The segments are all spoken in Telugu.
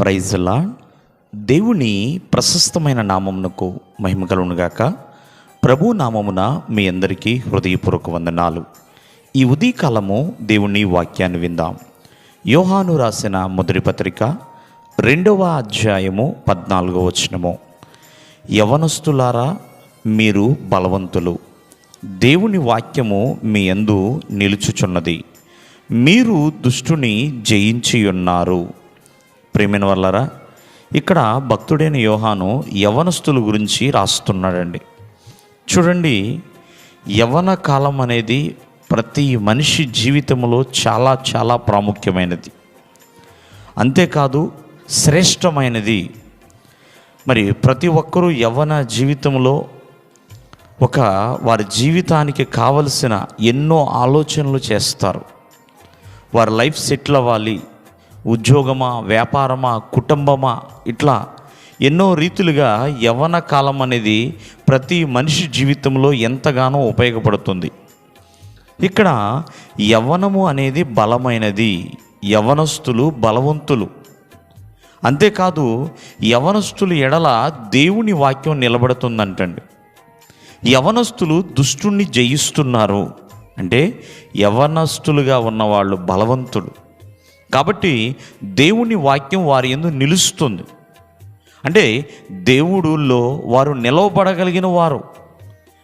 ప్రైజ్లా దేవుని ప్రశస్తమైన నామమునకు మహిమ కలుగునుగాక ప్రభు నామమున మీ అందరికీ హృదయపూర్వక వందనాలు. ఈ ఉదయకాలము దేవుని వాక్యాన్ని విందాం. యోహాను రాసిన మొదటి పత్రిక రెండవ అధ్యాయము పద్నాలుగో వచనము. యవనస్తులారా మీరు బలవంతులు. దేవుని వాక్యము మీ ఎందు నిలుచుచున్నది. మీరు దుష్టుని జయించి ఉన్నారు ప్రేమైన వల్లరా ఇక్కడ భక్తుడైన యోహాను యవనస్తుల గురించి రాస్తున్నాడండి. చూడండి యవన కాలం అనేది ప్రతి మనిషి జీవితంలో చాలా చాలా ప్రాముఖ్యమైనది. అంతేకాదు శ్రేష్టమైనది. మరి ప్రతి ఒక్కరూ యవ్వన జీవితంలో ఒక వారి జీవితానికి కావలసిన ఎన్నో ఆలోచనలు చేస్తారు. వారి లైఫ్ సెటిల్ అవ్వాలి. ఉద్యోగమా వ్యాపారమా కుటుంబమా ఇట్లా ఎన్నో రీతులుగా యవ్వన కాలం అనేది ప్రతి మనిషి జీవితంలో ఎంతగానో ఉపయోగపడుతుంది. ఇక్కడ యవ్వనము అనేది బలమైనది యవనస్తులు బలవంతులు. అంతేకాదు యవనస్తులు ఎడల దేవుని వాక్యం నిలబడుతుందంటండి. యవనస్తులు దుష్టుణ్ణి జయిస్తున్నారు. అంటే యవనస్తులుగా ఉన్నవాళ్ళు బలవంతులు. కాబట్టి దేవుని వాక్యం వారి ఎందు నిలుస్తుంది. అంటే దేవుడులో వారు నిలవబడగలిగిన వారు.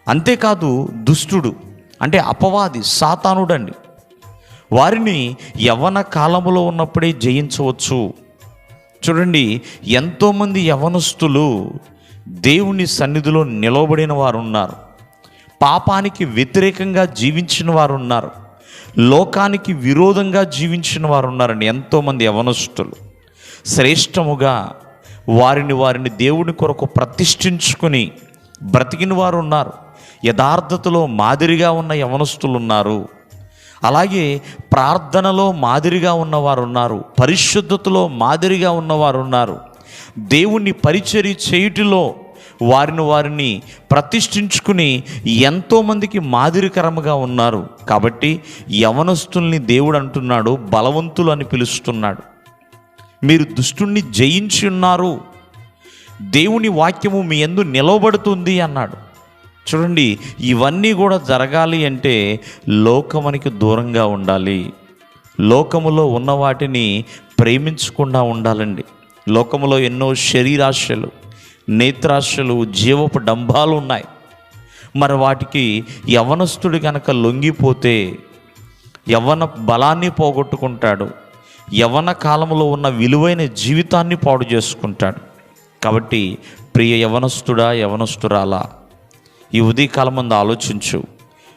అంతేకాదు దుష్టుడు అంటే అపవాది సాతానుడండి. వారిని యవ్వన కాలంలో ఉన్నప్పుడే జయించవచ్చు. చూడండి ఎంతోమంది యవనస్తులు దేవుని సన్నిధిలో నిలవబడిన వారు ఉన్నారు పాపానికి వ్యతిరేకంగా జీవించిన వారు ఉన్నారు లోకానికి విరోధంగా జీవించిన వారు ఉన్నారండి ఎంతోమంది యవనస్తులు. శ్రేష్టముగా వారిని వారిని దేవుని కొరకు ప్రతిష్ఠించుకుని బ్రతికిన వారు ఉన్నారు యథార్థతలో మాదిరిగా ఉన్న యవనస్తులు ఉన్నారు అలాగే ప్రార్థనలో మాదిరిగా ఉన్నవారు ఉన్నారు పరిశుద్ధతలో మాదిరిగా ఉన్నవారు ఉన్నారు దేవుణ్ణి పరిచర్య చేయుటిలో వారిని వారిని ప్రతిష్ఠించుకుని ఎంతోమందికి మాదిరికరముగా ఉన్నారు. కాబట్టి యవనస్తుల్ని దేవుడు అంటున్నాడు బలవంతులు అని పిలుస్తున్నాడు. మీరు దుష్టుణ్ణి జయించి ఉన్నారు. దేవుని వాక్యము మీ ఎందు నిలవబడుతుంది అన్నాడు. చూడండి ఇవన్నీ కూడా జరగాలి అంటే లోకమునికి దూరంగా ఉండాలి. లోకములో ఉన్న వాటిని ప్రేమించకుండా ఉండాలండి. లోకములో ఎన్నో శరీరాశలు నేత్రాశలు జీవపు డంభాలు ఉన్నాయి. మరి వాటికి యవనస్తుడు కనుక లొంగిపోతే యవ్వన బలాన్ని పోగొట్టుకుంటాడు. యవ్వన కాలంలో ఉన్న విలువైన జీవితాన్ని పాడు చేసుకుంటాడు. కాబట్టి ప్రియ యవనస్తుడా యవనస్తురాలా ఈ ఉదయకాలం ముందు ఆలోచించు.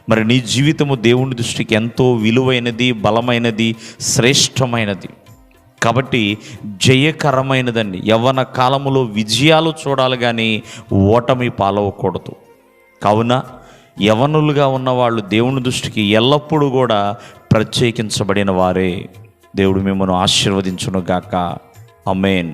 మరి నీ జీవితము దేవుని దృష్టికి ఎంతో విలువైనది బలమైనది శ్రేష్టమైనది. కాబట్టి జయకరమైనదండి. యవ్వన కాలములో విజయాలు చూడాలి కానీ ఓటమి పాలవకూడదు కావున యవనులుగా ఉన్నవాళ్ళు దేవుని దృష్టికి ఎల్లప్పుడూ కూడా ప్రత్యేకించబడిన వారే. దేవుడు మిమ్మల్ని ఆశీర్వదించునుగాక. అమేన్